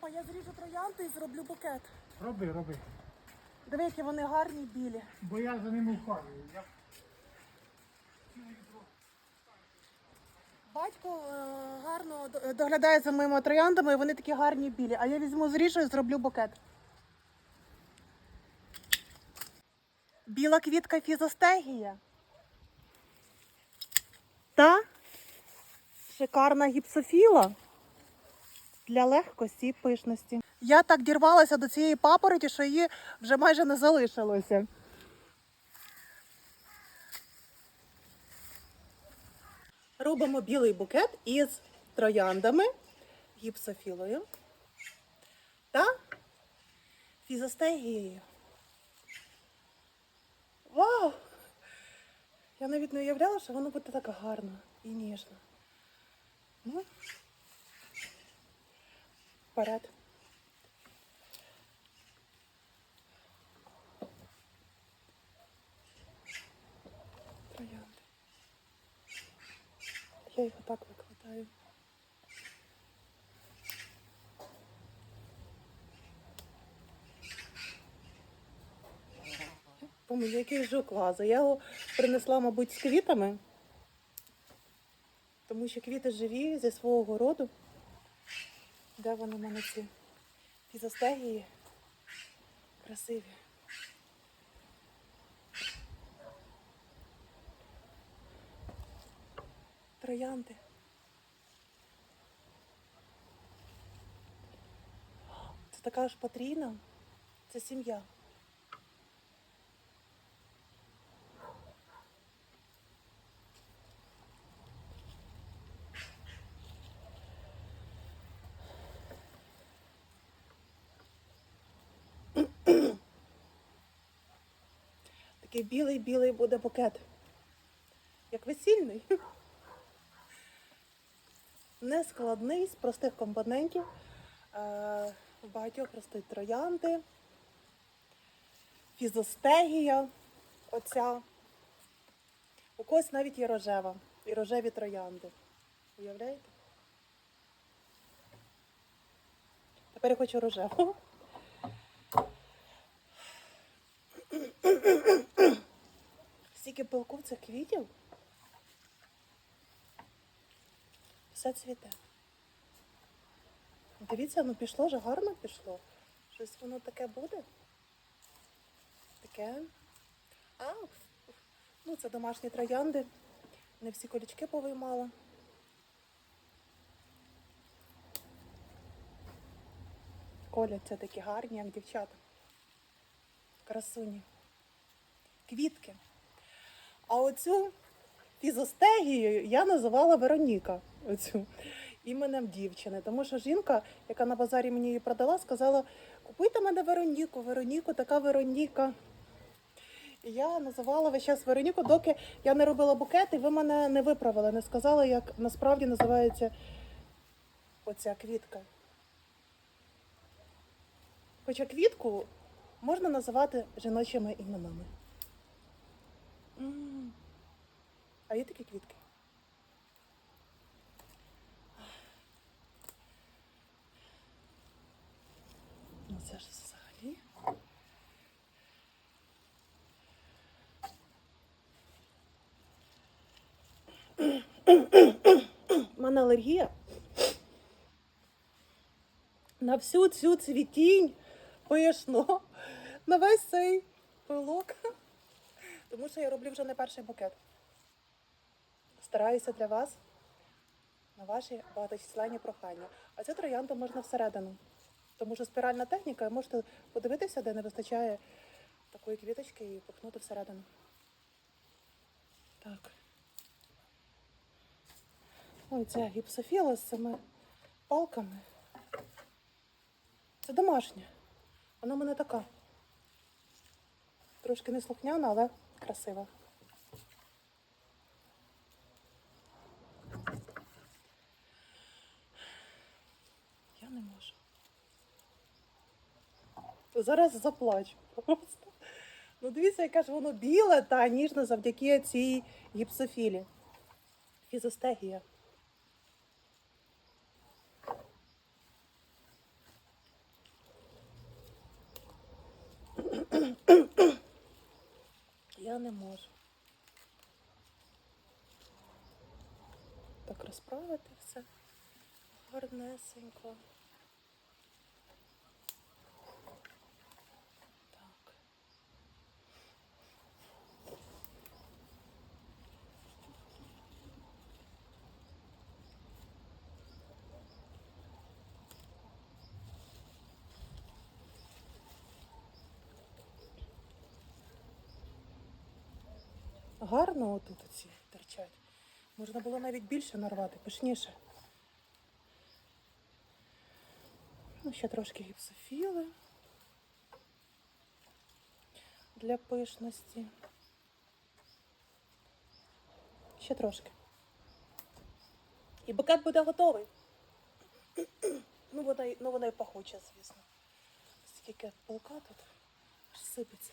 Папа, я зріжу троянди і зроблю букет. Роби, роби. Диви, які вони гарні білі. Бо я за ними ухажую. Я... Батько е, гарно до- доглядає за моїми трояндами, і вони такі гарні білі. А я візьму зріжу і зроблю букет. Біла квітка фізостегія. Та шикарна гіпсофіла для легкості і пишності. Я так дірвалася до цієї папороті, що її вже майже не залишилося. Робимо білий букет із трояндами, гіпсофілою та фізостегією. Вау! Я навіть не уявляла, що воно буде так гарно і ніжно. Ну, вперед. Троянди. Я їх отак викладаю. Помню, який жук ваза. Я його принесла, мабуть, з квітами, тому що квіти живі зі свого городу. Де вони в мене ці фізостегії? Красиві. Троянди. Це така ж патрійна, Це сім'я. Такий білий-білий буде букет. Як весільний. Нескладний, з простих компонентів. Е, В багатьох ростуть троянди, фізостегія, оця. У когось навіть є рожева і рожеві троянди. Уявляєте? Тепер я хочу рожеву. Стільки пилку в цих квітів. Все цвіте. Дивіться, ну пішло вже гарно пішло. Щось воно таке буде. Таке. А, ну це домашні троянди. Не всі колючки повиймала. Коляться такі гарні, як дівчата. Красуні. Квітки. А оцю фізостегію я називала Вероніка. Оцю іменем дівчини. Тому що жінка, яка на базарі мені її продала, сказала: купуйте мене Вероніку, Вероніку, така Вероніка. І я називала весь час Вероніку, доки я не робила букет, і ви мене не виправили, не сказали, як насправді називається оця квітка. Хоча квітку можна називати жіночими іменами. М. А є такі квітки? Ну це ж взагалі. У мене алергія. На всю цю цвітінь пишно, на весь цей пилок. Тому що я роблю вже не перший букет. Стараюся для вас на ваші багаточисленні прохання. А цю троянду можна всередину. Тому що спіральна техніка, можете подивитися, де не вистачає такої квіточки і пихнути всередину. Так. Ой, це гіпсофіла з цими палками. Це домашня. Вона в мене така. Трошки неслухняна, але красива. Я не можу. Зараз заплачу просто. Ну, дивіться, яке ж воно біле та ніжне завдяки цій гіпсофілі. Фізостегія. Я не можу так розправити все гарнесенько. Гарно отут оці торчать. Можна було навіть більше нарвати, пишніше. Ну, ще трошки гіпсофіли для пишності. Ще трошки. І букет буде готовий. Ну, вона, ну, вона і пахуча, звісно. Скільки полка тут аж сипеться.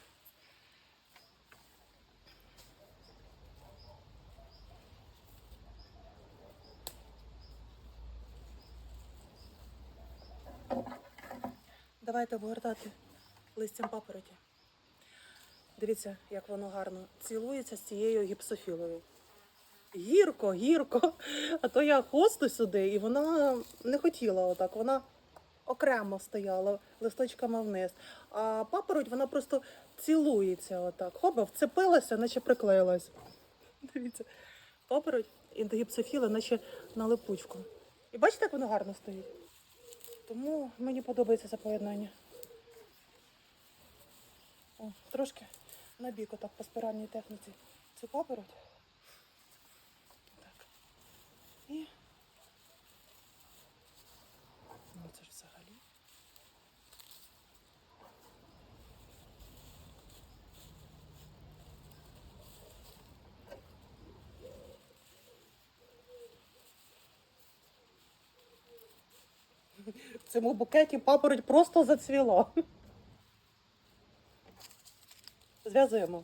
Давайте обгортати листям папороті. Дивіться, як воно гарно цілується з цією гіпсофілою. Гірко, гірко. А то я хосту сюди, і вона не хотіла отак. Вона окремо стояла листочками вниз. А папороть вона просто цілується отак. Хоба, вцепилася, наче приклеїлась. Дивіться, папороть і до гіпсофіли, наче на липучку. І бачите, як воно гарно стоїть? Тому мені подобається це поєднання. О, трошки на бік отак по спиральній техніці цю папороть. Так. І. Ну, це ж взагалі. В цьому букеті папороть просто зацвіла. Зв'язуємо.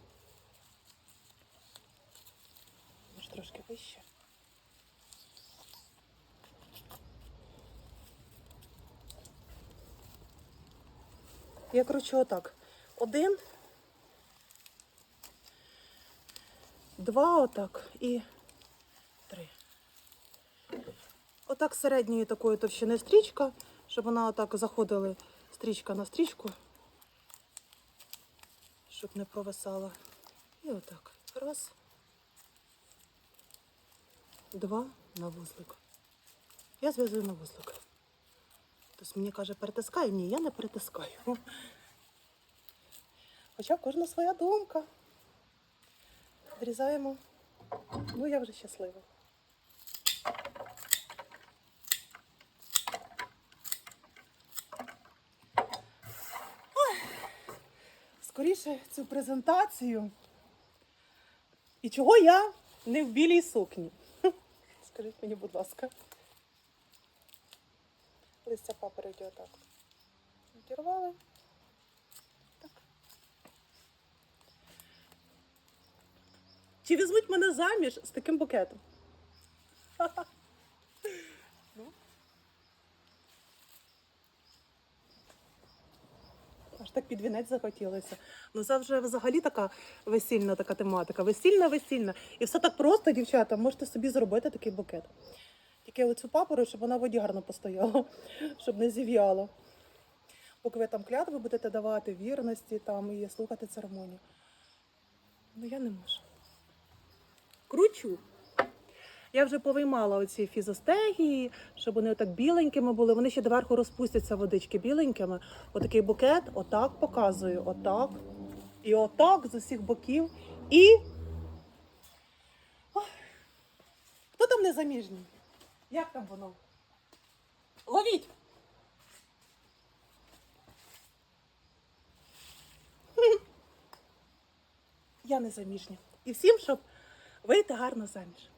Може трошки вище. Я кручу отак. Один, два отак і три. Отак середньої такої товщини стрічка, щоб вона отак заходила стрічка на стрічку, щоб не провисала. І отак. Раз. Два на вузлик. Я зв'язую на вузлик. Хтось мені каже, перетискай. Ні, я не перетискаю. Хоча кожна своя думка. Відрізаємо. Ну, я вже щаслива. Скоріше цю презентацію. І чого я не в білій сукні? Скажіть мені, будь ласка. Листя папереді отак. Відірвали. Так. Чи візьмуть мене заміж з таким букетом? Ну. так під вінець захотілося. Ну це вже взагалі така весільна така тематика. Весільна, весільна. І все так просто, дівчата, можете собі зробити такий букет. Тільки оцю папору, щоб вона в воді гарно постояла, щоб не зів'яла. Поки ви там клятви будете давати, вірності там і слухати церемонію. Ну я не можу. Кручу. Я вже повиймала оці фізостегії, щоб вони отак біленькими були. Вони ще доверху розпустяться водички біленькими. Отакий букет, отак показую, отак. І отак з усіх боків. І. Ой, Хто там незаміжній? Як там воно? Ловіть! Я незаміжня. І всім, щоб вийти гарно заміж.